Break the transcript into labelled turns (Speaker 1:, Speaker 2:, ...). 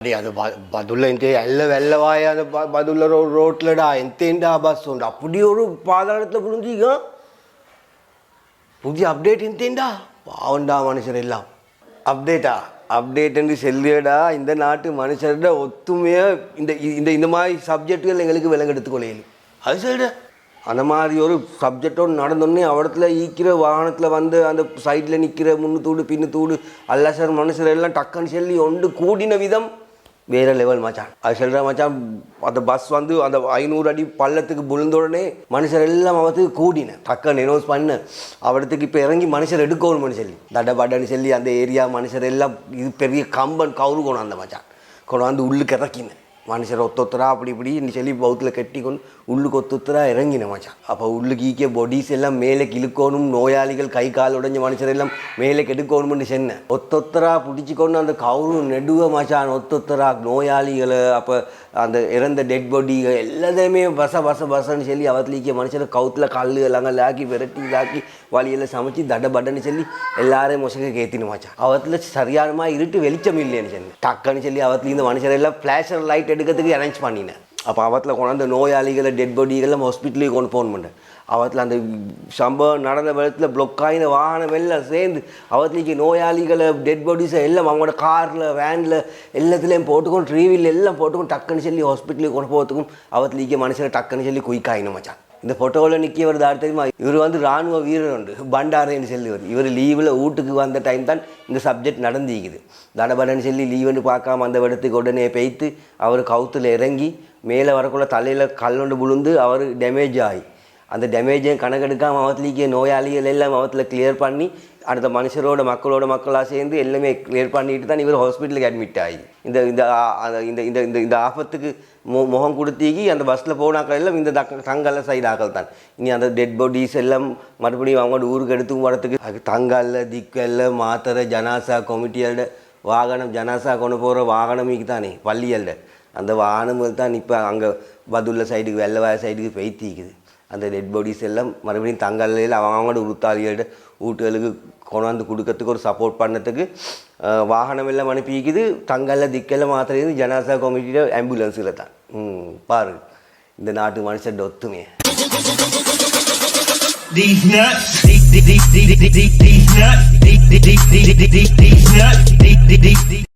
Speaker 1: అదే అది బ- బదుల్లో ఇంతే ఎల్ల వెళ్ళవాయ అది బ- బదుల్లో రో రోట్లడా ఎంతేంటా బస్ ఉండు அப்படி ஒரு பாதாளத்தில் புரிஞ்சுக்க புதிய அப்டேட் எந்தேண்டா பாவண்டா மனுஷர் எல்லாம் அப்டேட்டா அப்டேட்னு சொல்லியடா இந்த நாட்டு மனுஷர்ட ஒத்துமையா இந்த இந்த இந்த மாதிரி சப்ஜெக்டுகள் எங்களுக்கு விலங்கெடுத்துக்கொள்ளையில அது சரிடா அந்த மாதிரி ஒரு சப்ஜெக்டோடு நடந்தோடனே அவடத்துல ஈக்கிற வாகனத்தில் வந்து அந்த சைடில் நிற்கிற முன்னு தூடு பின்னு தூடு அல்ல சார் மனுஷர் எல்லாம் டக்குன்னு சொல்லி ஒன்று கூடின விதம் வேற லெவல் மச்சான். அது சொல்கிற மச்சான் அந்த பஸ் வந்து அந்த ஐநூறு அடி பள்ளத்துக்கு விழுந்த உடனே மனுஷர் எல்லாம் அவத்துக்கு கூடினேன் டக்குன்னு நினோஸ் பண்ண அவடத்துக்கு இப்போ இறங்கி மனுஷர் எடுக்கணும்னு சொல்லி தடபடன்னு சொல்லி அந்த ஏரியா மனுஷர் எல்லாம் இது பெரிய கம்பன் கவுரு கொண்டு அந்த மச்சான். கொண்டு வந்து உள்ளுக்கு இறக்கினேன் மனுஷர் ஒத்தொத்தரா அப்படி இப்படின்னு சொல்லி பௌத்தில் கட்டி கொண்டு உள்ளுக்கு ஒத்தொத்தரா இறங்கின மச்சான். அப்போ உள்ளுக்கு ஈக்கிய பொடிஸ் எல்லாம் மேலே கிழுக்கணும் நோயாளிகள் கை கால் உடஞ்ச மனுஷர் எல்லாம் மேலே கெடுக்கணும்னு சொன்னேன் ஒத்தொத்தரா பிடிச்சி கொண்டு அந்த கவுரு நெடுவ மச்சான் ஒத்தொத்தரா நோயாளிகளை அப்போ அந்த இறந்த டெட் பாடி எல்லாத்தையுமே பச பச பசன்னு சொல்லி அவத்துலிக்க மனுஷரை கவுத்தில் கல் எல்லாம் லாக்கி விரட்டி இதாக்கி வழியில் சமைச்சு தட படன்னு சொல்லி எல்லாரையும் மொசக்க கேத்தினு மச்சான். அவத்தில் சரியானமா இருட்டு வெளிச்சம் இல்லைன்னு சொன்னேன் டக்குன்னு சொல்லி அவத்துல மனுஷர் எல்லாம் ஃப்ளாஷர் லைட் எடுக்கிறதுக்கு அரேஞ்ச் பண்ணினேன். அப்போ அவத்தில் கொண்டாந்து நோயாளிகளை டெட் பாடிகளை ஹாஸ்பிட்டலுக்கு கொண்டு போன் பண்ணேன் அவத்தில் அந்த சம்பவம் நடந்த விதத்தில் பிளொக் ஆகின வாகனம் எல்லாம் சேர்ந்து அவத்துலிக்கு நோயாளிகளை டெட் பாடிஸை எல்லாம் அவங்களோட காரில் வேனில் எல்லாத்துலேயும் போட்டுக்கும் ட்ரீவில் எல்லாம் போட்டுக்கும் டக்குன்னு சொல்லி ஹாஸ்பிட்டலுக்கு கொண்டு போகிறதுக்கும் அவத்துலிக்க மனுஷனை டக்குன்னு சொல்லி குயிக்காயின மச்சான். இந்த ஃபோட்டோவில் நிற்கியவர் யார் தெரியுமா? இவர் வந்து ராணுவ வீரர் உண்டு. பண்டாரேன்னு சொல்லுவார் இவர் லீவில் வீட்டுக்கு வந்த டைம் தான் இந்த சப்ஜெக்ட் நடந்திருக்குது. தடபடன்னு சொல்லி லீவுன்னு பார்க்காம அந்த இடத்துக்கு உடனே பெய்த்து அவர் கவுத்தில் இறங்கி மேலே வரக்குள்ள தலையில் கல்லொண்டு விழுந்து அவர் டேமேஜ் ஆகி அந்த டேமேஜையும் கணக்கெடுக்காமல் அவத்துலிக்கு நோயாளிகள் எல்லாம் அவத்தில் கிளியர் பண்ணி அடுத்த மனுஷரோட மக்களோட மக்களாக சேர்ந்து எல்லாமே கிளியர் பண்ணிட்டு தான் இவர் ஹாஸ்பிட்டலுக்கு அட்மிட் ஆகி. இந்த இந்த இந்த இந்த இந்த இந்த ஆபத்துக்கு மு முகம் கொடுத்தீங்கி அந்த பஸ்ஸில் போனாக்கள் எல்லாம் இந்த தங்கல்ல சைடு ஆக்கள் தான். இனி அந்த டெட் பாடிஸ் எல்லாம் மறுபடியும் அவங்களோட ஊருக்கு எடுத்து வரத்துக்கு அது தங்கல்ல திக்கல்ல மாத்திரை ஜனாசா கொமிட்டியோட வாகனம் ஜனாசா கொண்டு போகிற வாகனமிக்கு தானே பள்ளியல்ல அந்த வாகனங்கள் தான் இப்போ அங்கே பதுள்ள சைடுக்கு வெள்ளவாய சைடுக்கு பெய்த்திக்குது அந்த டெட் பாடிஸ் எல்லாம் மறுபடியும் தங்கல்லையில் அவங்களோட உருத்தாளியோட வீட்டுகளுக்கு கொண்டாந்து கொடுக்கறதுக்கு ஒரு சப்போர்ட் பண்ணுறதுக்கு வாகனம் எல்லாம் அனுப்பிக்குது தங்கல்ல திக்கெல்லாம் மாத்திரம் ஜனாசா கமிட்டியில் ஆம்புலன்ஸில் தான் ம் பாரு இந்த நாட்டு மனுஷன் ஒத்துமையை
Speaker 2: These nuts, these, these, these, nuts, these nuts,